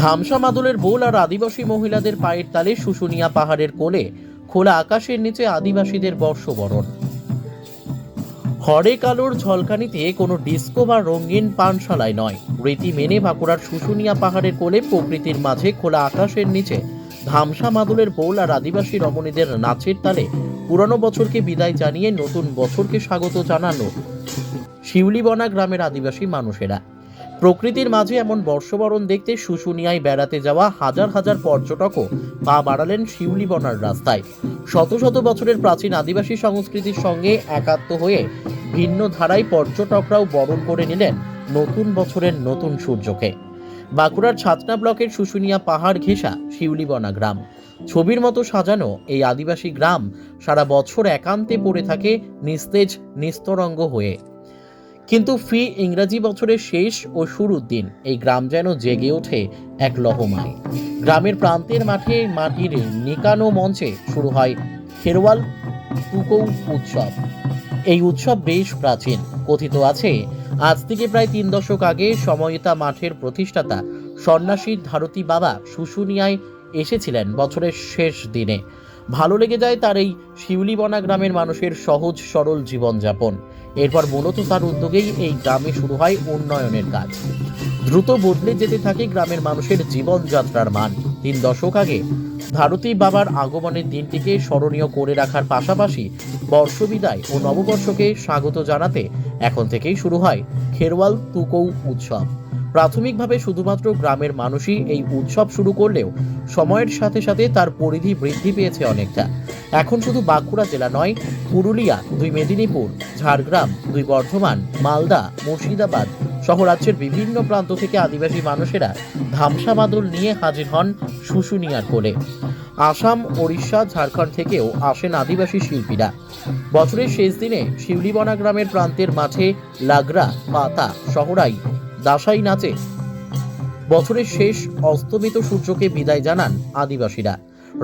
ধামসা মাদলের বোল আর আদিবাসী মহিলাদের পায়ের তালে শুশুনিয়া পাহাড়ের কোলে, খোলা আকাশের নিচে আদিবাসীদের বর্ষবরণ। হরে কালোর ঝলকানিতে কোনো ডিস্কো বা রঙিন পানশালায় নয়। রীতি মেনে বাঁকুড়ার শুশুনিয়া পাহাড়ের কোলে, প্রকৃতির মাঝে খোলা আকাশের নিচে ধামসা মাদলের বোল আর আদিবাসী রমণীদের নাচের তালে পুরনো বছরকে বিদায় জানিয়ে নতুন বছরকে স্বাগত জানানো শিউলিবনা গ্রামের আদিবাসী মানুষেরা। প্রকৃতির মাঝে এমন বর্ষবরণ দেখতে শুশুনিয়ায় বেড়াতে যাওয়া হাজার হাজার পর্যটকও পা বাড়ালেন শিউলিবনার রাস্তায়। শত শত বছরের প্রাচীন আদিবাসী সংস্কৃতির সঙ্গে একাত্ম হয়ে ভিন্ন ধারায় পর্যটকরাও বরণ করে নিলেন নতুন বছরের নতুন সূর্যকে। বাঁকুড়ার ছাতনা ব্লকের শুশুনিয়া পাহাড় ঘেঁষা শিউলিবনা গ্রাম। ছবির মতো সাজানো এই আদিবাসী গ্রাম সারা বছর একান্তে পড়ে থাকে নিস্তেজ, নিস্তরঙ্গ হয়ে। কিন্তু ফি ইংরাজি বছরের শেষ ও শুরুর দিন, এই গ্রাম যেন জেগে ওঠে এক লহমায় গ্রামের প্রান্তের মাঠে মাটির নিকানো মঞ্চে শুরু হয় খেরওয়াল তুকৌ উৎসব। এই উৎসব বেশ প্রাচীন, কথিত আছে, আজ থেকে প্রায় তিন দশক আগে সময়তা মাঠের প্রতিষ্ঠাতা সন্ন্যাসী ধারতী বাবা শুশুনিয়ায় এসেছিলেন বছরের শেষ দিনে। ভালো লেগে যায় তার এই শিউলিবনা গ্রামের মানুষের সহজ সরল জীবনযাপন। এরপর মূলত তার উদ্যোগেই এই গ্রামে শুরু হয় উন্নয়নের কাজ। দ্রুত বদলে যেতে থাকে গ্রামের মানুষের জীবনযাত্রার মান। তিন দশক আগে ভারতী বাবার আগমনের দিনটিকে স্মরণীয় করে রাখার পাশাপাশি বর্ষবিদায় ও নববর্ষকে স্বাগত জানাতে এখন থেকেই শুরু হয় খেরওয়াল তুকৌ উৎসব। প্রাথমিকভাবে শুধুমাত্র গ্রামের মানুষই এই উৎসব শুরু করলেও সময়ের সাথে সাথে তার পরিধি বৃদ্ধি পেয়েছে অনেকটা। এখন শুধু বাঁকুড়া জেলা নয়, পুরুলিয়া, দুই মেদিনীপুর, ঝাড়গ্রাম, দুই বর্ধমান, মালদা, মুর্শিদাবাদ সহ রাজ্যের বিভিন্ন প্রান্ত থেকে আদিবাসী মানুষেরা ধামসা মাদল নিয়ে হাজির হন শুশুনিয়ার কোলে। আসাম, ওড়িশা, ঝাড়খণ্ড থেকেও আসেন আদিবাসী শিল্পীরা। বছরের শেষ দিনে শিউলিবনা গ্রামের প্রান্তের মাঠে লাগরা, পাতা শহরাই দাসাই নাচে। বছরের শেষ অস্তমিত সূর্যকে বিদায় জানান আদিবাসীরা।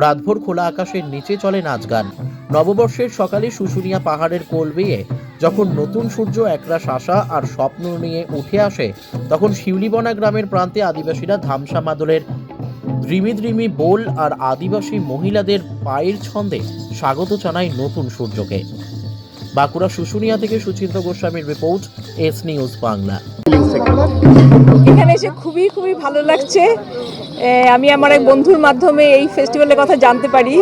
রাতভর খোলা আকাশের নিচে চলে নাচ গান নববর্ষের সকালে শুশুনিয়া পাহাড়ের কোল বেয়ে যখন নতুন সূর্য একরাশ আশা আর স্বপ্ন নিয়ে উঠে আসে, তখন শিউলিবনা গ্রামের প্রান্তে আদিবাসীরা ধামসা মাদলের দ্রিমি দ্রিমি বোল আর আদিবাসী মহিলাদের পায়ের ছন্দে স্বাগত জানায় নতুন সূর্যকে। বাঁকুড়া শুশুনিয়া থেকে সুচিন্ত গোস্বামীর রিপোর্ট, এস নিউজ বাংলা। এখানে এসে খুবই খুবই ভালো লাগছে। আমি আমার এক বন্ধুর মাধ্যমে এই ফেস্টিভ্যালের কথা জানতে পারি।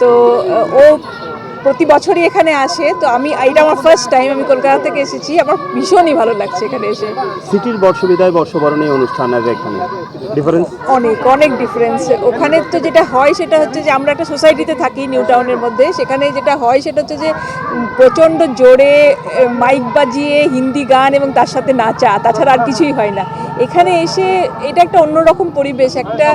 তো, ও প্রতি বছরই এখানে আসে তো আমি এইটা আমার ফার্স্ট টাইম আমি কলকাতা থেকে এসেছি আমার ভীষণই ভালো লাগছে এখানে এসে। সিটির বর্ষবিদায় বর্ষবরণী অনুষ্ঠান আর এখানে। ডিফারেন্স অনেক অনেক ডিফারেন্স ওখানে তো যেটা হয় সেটা হচ্ছে যে আমরা একটা সোসাইটিতে থাকি নিউ টাউনের মধ্যে। সেখানে যেটা হয় সেটা হচ্ছে যে প্রচণ্ড জোরে মাইক বাজিয়ে হিন্দি গান এবং তার সাথে নাচা। তাছাড়া আর কিছুই হয় না। এখানে এসে এটা একটা অন্যরকম পরিবেশ একটা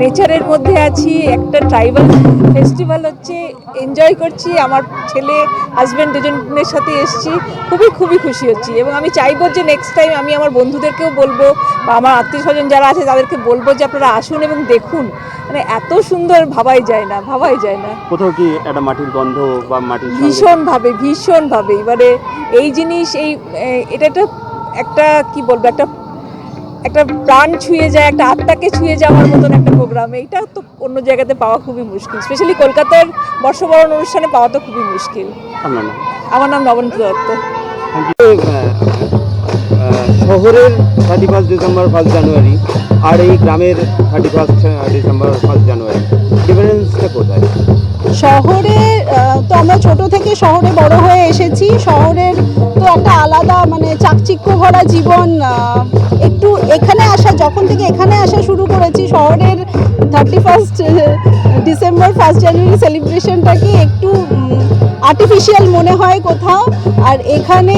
নেচারের মধ্যে আছি একটা ট্রাইবাল ফেস্টিভ্যাল হচ্ছে এনজয় করছি আমার ছেলে হাজব্যান্ড দুজনের সাথে এসেছি খুবই খুবই খুশি হচ্ছি এবং আমি চাইব যে নেক্সট টাইম আমি আমার বন্ধুদেরকেও বলব বা আমার আত্মীয় স্বজন যারা আছে তাদেরকে বলব যে আপনারা আসুন এবং দেখুন। মানে এত সুন্দর ভাবাই যায় না ভাবাই যায় না। কোথাও কি একটা মাটির গন্ধ বা মাটির ভীষণভাবে ভীষণভাবে এবারে এই জিনিস এই এটা একটা একটা কি বলব একটা একটা প্রাণ ছুঁয়ে যায় একটা আত্মাকে ছুঁয়ে যাওয়ার মতন একটা প্রোগ্রাম এইটা তো অন্য জায়গাতে পাওয়া খুবই মুশকিল। স্পেশালি কলকাতার বর্ষবরণ অনুষ্ঠানে পাওয়া তো খুবই মুশকিল। আমার নাম নবনীত দত্ত শহরের thirty first December first January আর এই গ্রামের thirty first December first January ডিফারেন্সটা কোথায়? শহরে তো আমরা ছোট থেকে শহরে বড় হয়ে এসেছি। শহরের তো একটা আলাদা মানে চাকচিক্য ভরা জীবন একটু এখানে আসা, যখন থেকে এখানে আসা শুরু করেছি, শহরের thirty first December first January সেলিব্রেশনটাকে একটু আর্টিফিশিয়াল মনে হয় কোথাও। আর এখানে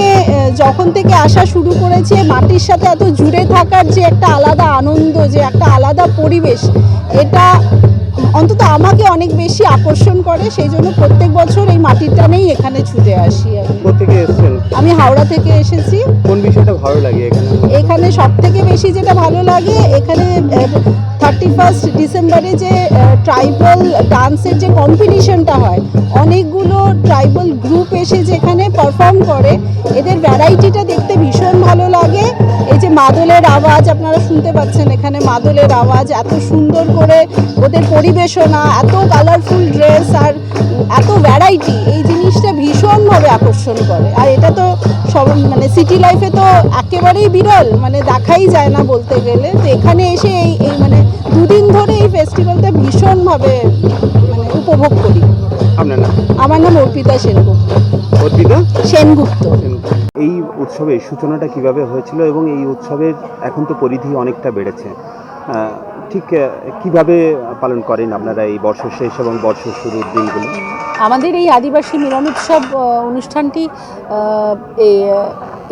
যখন থেকে আসা শুরু করেছে মাটির সাথে এত জুড়ে থাকার যে একটা আলাদা আনন্দ, যে একটা আলাদা পরিবেশ, এটা অন্তত আমাকে অনেক বেশি আকর্ষণ করে সেই জন্য প্রত্যেক বছর এই মাটির টানেই এখানে ছুটে আসি আমি। এসছেন? আমি হাওড়া থেকে এসেছি। কোন বিষয়টা ভালো লাগে এখানে? এখানে সব থেকে বেশি যেটা ভালো লাগে এখানে থার্টি ফার্স্ট ডিসেম্বরে যে ট্রাইবাল ডান্সের যে কম্পিটিশনটা হয় অনেকগুলো ট্রাইবাল গ্রুপ এসে যেখানে পারফর্ম করে এদের ভ্যারাইটিটা দেখতে ভীষণ ভালো লাগে। এই যে মাদলের আওয়াজ আপনারা শুনতে পাচ্ছেন এখানে মাদলের আওয়াজ এত সুন্দর করে ওদের পরিবেশনা এত কালারফুল ড্রেস আর এত ভ্যারাইটি এই জিনিসটা ভীষণভাবে আকর্ষণ করে। আর এটা তো সব মানে সিটি লাইফে তো একেবারেই বিরল মানে দেখাই যায় না বলতে গেলে। তো এখানে এসে এই এই মানে দুদিন ধরে এই ফেস্টিভ্যালটা ভীষণভাবে মানে উপভোগ করি। আপনার নাম? আমার নাম অর্পিতা সেনগুপ্ত। অর্পিতা? সেনগুপ্ত। এই উৎসবের সূচনাটা কীভাবে হয়েছিল এবং এই উৎসবের এখন তো পরিধি অনেকটা বেড়েছে। ঠিক কীভাবে পালন করেন আপনারা এই বর্ষ শেষ এবং বর্ষ শুরুর দিনগুলো? আমাদের এই আদিবাসী মিলন উৎসব অনুষ্ঠানটি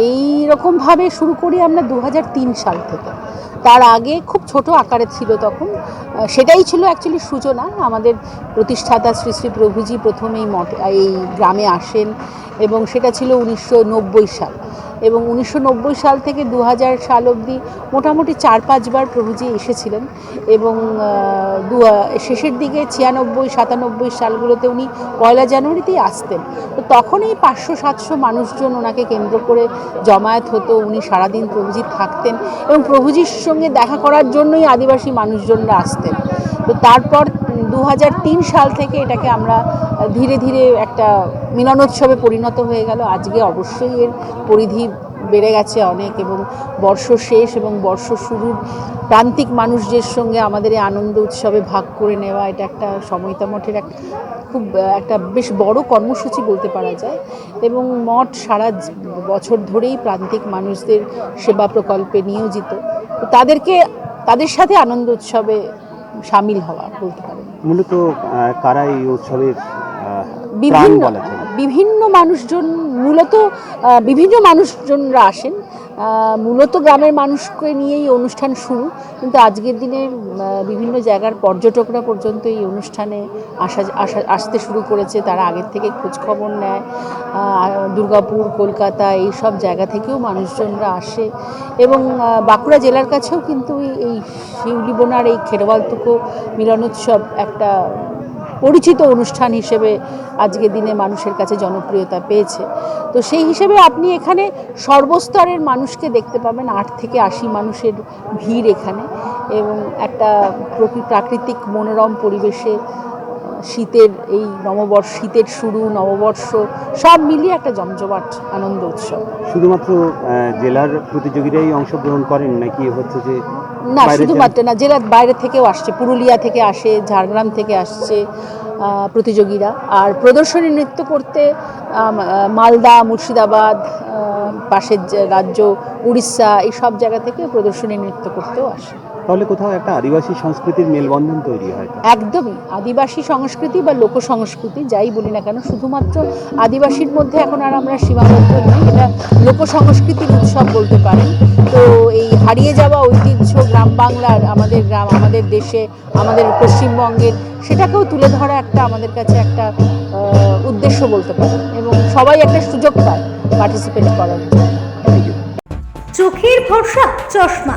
এই রকমভাবে শুরু করি আমরা দু হাজার তিন সাল থেকে। তার আগে খুব ছোট আকারে ছিল তখন। সেটাই ছিল অ্যাকচুয়ালি সূচনা। আমাদের প্রতিষ্ঠাতা শ্রী শ্রী প্রভুজি প্রথম এই মঠে, এই গ্রামে আসেন। এবং সেটা ছিল উনিশশো নব্বই সাল। এবং উনিশশো নব্বই সাল থেকে দু হাজার সাল অবধি মোটামুটি চার পাঁচবার প্রভুজি এসেছিলেন এবং দু, শেষের দিকে ছিয়ানব্বই, সাতানব্বই সালগুলোতে উনি পয়লা জানুয়ারিতেই আসতেন। তো তখন এই পাঁচশো, সাতশো মানুষজন ওনাকে কেন্দ্র করে জমায়েত হতো, উনি সারাদিন প্রভুজি থাকতেন এবং প্রভুজির সঙ্গে দেখা করার জন্যই আদিবাসী মানুষজনরা আসতেন। তো তারপর দু হাজার তিন সাল থেকে এটাকে আমরা ধীরে ধীরে একটা মিলনোৎসবে পরিণত হয়ে গেল। আজকে অবশ্যই এর পরিধি বেড়ে গেছে অনেক এবং বর্ষ শেষ এবং বর্ষ শুরুর প্রান্তিক মানুষদের সঙ্গে আমাদের এই আনন্দ উৎসবে ভাগ করে নেওয়া, এটা একটা সময়তা মঠের এক খুব, একটা বেশ বড় কর্মসূচি বলতে পারা যায় এবং মঠ সারা বছর ধরেই প্রান্তিক মানুষদের সেবা প্রকল্পে নিয়োজিত। তাদেরকে, তাদের সাথে আনন্দ উৎসবে সামিল হওয়া বলতে পারেন। মূলত কারা এই উৎসবের বিভিন্ন বিভিন্ন মানুষজন মূলত বিভিন্ন মানুষজনরা আসেন। মূলত গ্রামের মানুষকে নিয়েই অনুষ্ঠান শুরু। কিন্তু আজকের দিনে বিভিন্ন জায়গার পর্যটকরা পর্যন্ত এই অনুষ্ঠানে আসা আসা আসতে শুরু করেছে। তারা আগের থেকে খোঁজ খবর নেয় দুর্গাপুর কলকাতা এই সব জায়গা থেকেও মানুষজনরা আসে। এবং বাঁকুড়া জেলার কাছেও কিন্তু এই- এই শিউলিবোনার এই খেরোয়ালতুকো মিলনোৎসব একটা পরিচিত অনুষ্ঠান হিসেবে আজকের দিনে মানুষের কাছে জনপ্রিয়তা পেয়েছে। তো সেই হিসেবে আপনি এখানে সর্বস্তরের মানুষকে দেখতে পাবেন, আট থেকে আশি মানুষের ভিড় এখানে এবং একটা প্রকৃ- প্রাকৃতিক মনোরম পরিবেশে শীতের এই নববর্ষ, শীতের শুরু, নববর্ষ, সব মিলিয়ে একটা জমজমাট আনন্দ উৎসব। শুধুমাত্র জেলার প্রতিযোগীরাই অংশগ্রহণ করেন নাকি হচ্ছে যে না শুধুমাত্র না জেলার বাইরে থেকেও আসছে পুরুলিয়া থেকে আসে ঝাড়গ্রাম থেকে আসছে প্রতিযোগীরা। আর প্রদর্শনী নৃত্য করতে মালদা মুর্শিদাবাদ পাশের রাজ্য উড়িষ্যা এই সব জায়গা থেকে প্রদর্শনী নৃত্য করতেও আসে। তাহলে কোথাও একটা আদিবাসী সংস্কৃতির মেলবন্ধন তৈরি হয় একদমই। আদিবাসী সংস্কৃতি বা লোক সংস্কৃতি যাই বলি না কেন শুধুমাত্র আদিবাসীর মধ্যে এখন আর আমরা সীমাবদ্ধ নই এটা লোক সংস্কৃতির উৎসব বলতে পারেন। তো এই হারিয়ে যাওয়া ঐতিহ্য গ্রাম বাংলার আমাদের গ্রাম আমাদের দেশে আমাদের পশ্চিমবঙ্গের সেটাকেও তুলে ধরা একটা আমাদের কাছে একটা উদ্দেশ্য বলতে পারেন এবং সবাই একটা সুযোগ পায় পার্টিসিপেট করার। থ্যাংক চোখের ভরসা চশমা।